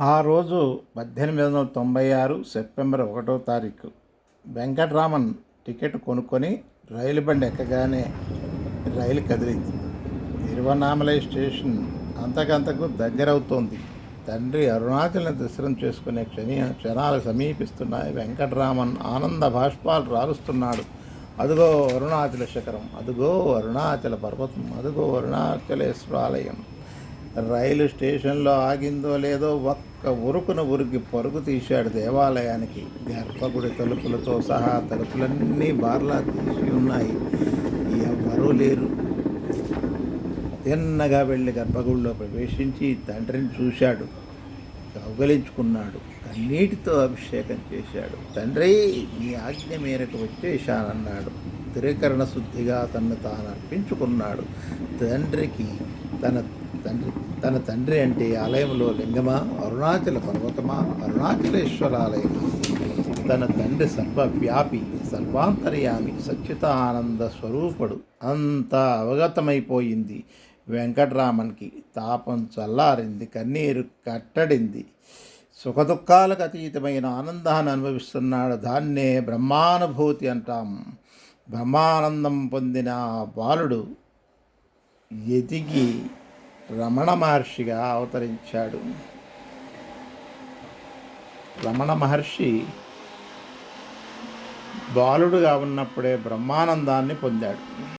ఆ రోజు పద్దెనిమిది వందల తొంభై ఆరు సెప్టెంబర్ ఒకటో తారీఖు వెంకట్రామన్ టికెట్ కొనుక్కొని రైలు బండి ఎక్కగానే రైలు కదిలింది. తిరువనామలై స్టేషన్ అంతకంతకు దగ్గరవుతోంది. తండ్రి అరుణాచలం దర్శనం చేసుకునే క్షణి క్షణాలు సమీపిస్తున్నాయి. వెంకట్రామన్ ఆనంద భాష్పాలు రాలుస్తున్నాడు. అదుగో అరుణాచల శిఖరం అదుగో అరుణాచల పర్వతం అదుగో అరుణాచలేశ్వరాలయం. రైలు స్టేషన్లో ఆగిందో లేదో ఒక్క ఉరుకున ఉరికి పరుగు తీశాడు దేవాలయానికి. గర్భగుడి తలుపులతో సహా తలుపులన్నీ బార్లా తీసి ఉన్నాయి. ఎవ్వరూ లేరు. తిన్నగా వెళ్ళి గర్భగుడిలో ప్రవేశించి తండ్రిని చూశాడు. కౌగలించుకున్నాడు. కన్నీటితో అభిషేకం చేశాడు. తండ్రి నీ ఆజ్ఞ మేరకు వచ్చేశానన్నాడు. త్రికరణ శుద్ధిగా తన్ను తాను అర్పించుకున్నాడు తండ్రికి తన తండ్రి తన తండ్రి అంటే ఆలయంలో లింగమా అరుణాచల పర్వతమా అరుణాచలేశ్వరాలయమా? తన తండ్రి సర్వవ్యాపి సర్వాంతర్యామి సచ్చితానంద స్వరూపుడు. అంతా అవగతమైపోయింది. వెంకటరామన్కి తాపం చల్లారింది కన్నీరు కట్టడింది. సుఖదుఖాలకు అతీతమైన ఆనందాన్ని అనుభవిస్తున్నాడు. దాన్నే బ్రహ్మానుభూతి అంటాం. బ్రహ్మానందం పొందిన బాలుడు ఎదిగి రమణ మహర్షిగా అవతరించాడు. రమణ మహర్షి బాలుడుగా ఉన్నప్పుడే బ్రహ్మానందాన్ని పొందాడు.